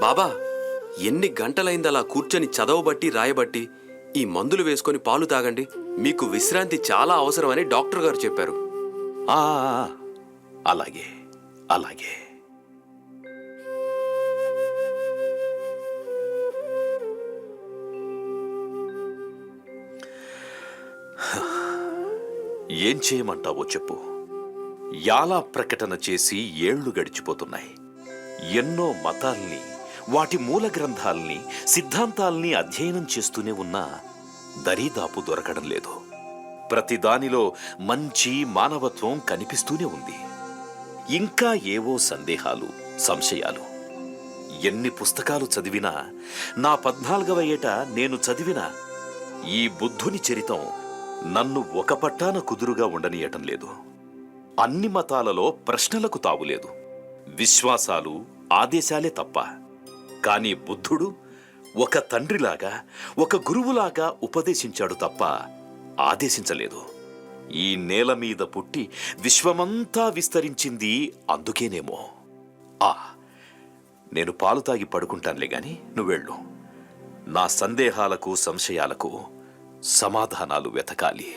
బాబా ఎన్ని గంటలైంది అలా కూర్చొని చదవబట్టి రాయబట్టి ఈ మందులు వేసుకొని పాలు తాగండి. మీకు విశ్రాంతి చాలా అవసరమని డాక్టర్ గారు చెప్పారు. ఆ, అలాగే అలాగే. ఏం చేయమంటావో చెప్పు. యాలా ప్రకటన చేసి ఏళ్ళు గడిచిపోతున్నాయి. ఎన్నో మతాల్ని వాటి మూల గ్రంథాల్ని సిద్ధాంతాల్ని అధ్యయనం చేస్తూనే ఉన్నా దరిదాపు దొరకడం లేదు. ప్రతి దానిలో మంచి మానవత్వం కనిపిస్తూనే ఉంది. ఇంకా ఏవో సందేహాలు సంశయాలు. ఎన్ని పుస్తకాలు చదివినా నా పద్నాలుగవ ఏట నేను చదివిన ఈ బుద్ధుని చరితం నన్ను ఒక పట్టాన కుదురుగా ఉండనీయటం లేదు. అన్ని మతాలలో ప్రశ్నలకు తావులేదు విశ్వాసాలు ఆదేశాలే తప్ప కాని బుద్ధుడు ఒక తండ్రిలాగా ఒక గురువులాగా ఉపదేశించాడు తప్ప ఆదేశించలేదు. ఈ నేల మీద పుట్టి విశ్వమంతా విస్తరించింది అందుకేనేమో. ఆ నేను పాలు తాగి పడుకుంటానులే గాని నువ్వెళ్ళు నా సందేహాలకు సంశయాలకు సమాధానాలు వెతకాలి.